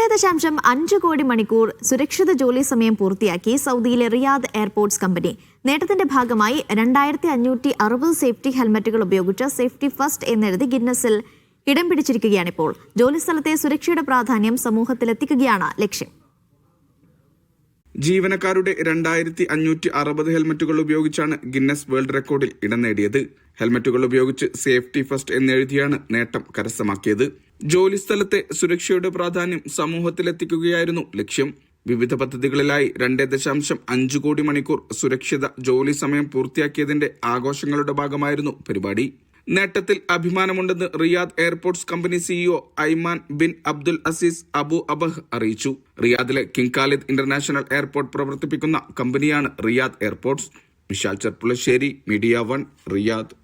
രണ്ട് ദശാംശം അഞ്ച് കോടി മണിക്കൂർ സുരക്ഷിത ജോലി സമയം പൂർത്തിയാക്കി സൗദിയിലെ റിയാദ് എയർപോർട്ട്സ് കമ്പനി. നേട്ടത്തിന്റെ ഭാഗമായി രണ്ടായിരത്തി അഞ്ഞൂറ്റി അറുപത് സേഫ്റ്റി ഹെൽമറ്റുകൾ ഉപയോഗിച്ച് സേഫ്റ്റി ഫസ്റ്റ് എന്നെഴുതി ഗിന്നസിൽ ഇടം പിടിച്ചിരിക്കുകയാണിപ്പോൾ. ജോലിസ്ഥലത്തെ സുരക്ഷയുടെ പ്രാധാന്യം സമൂഹത്തിലെത്തിക്കുകയാണ് ലക്ഷ്യം. ജീവനക്കാരുടെ രണ്ടായിരത്തി അഞ്ഞൂറ്റി അറുപത് ഹെൽമറ്റുകൾ ഉപയോഗിച്ചാണ് ഗിന്നസ് വേൾഡ് റെക്കോർഡിൽ ഇടം നേടിയത്. ഹെൽമറ്റുകൾ ഉപയോഗിച്ച് സേഫ്റ്റി ഫസ്റ്റ് എന്നെഴുതിയാണ് നേട്ടം കരസ്ഥമാക്കിയത്. ജോലിസ്ഥലത്തെ സുരക്ഷയുടെ പ്രാധാന്യം സമൂഹത്തിലെത്തിക്കുകയായിരുന്നു ലക്ഷ്യം. വിവിധ പദ്ധതികളിലായി രണ്ട് ദശാംശം അഞ്ച് കോടി മണിക്കൂർ സുരക്ഷിത ജോലി സമയം പൂർത്തിയാക്കിയതിന്റെ ആഘോഷങ്ങളുടെ ഭാഗമായിരുന്നു പരിപാടി. നേട്ടത്തിൽ അഭിമാനമുണ്ടെന്ന് Riyadh Airports company CEO Ayman bin Abdul Aziz Abu Abah അറിയിച്ചു. റിയാദിലെ കിങ് ഖാലിദ് ഇന്റർനാഷണൽ എയർപോർട്ട് പ്രവർത്തിപ്പിക്കുന്ന കമ്പനിയാണ് Riyadh Airports Vishal Cherpulassery Media One Riyadh.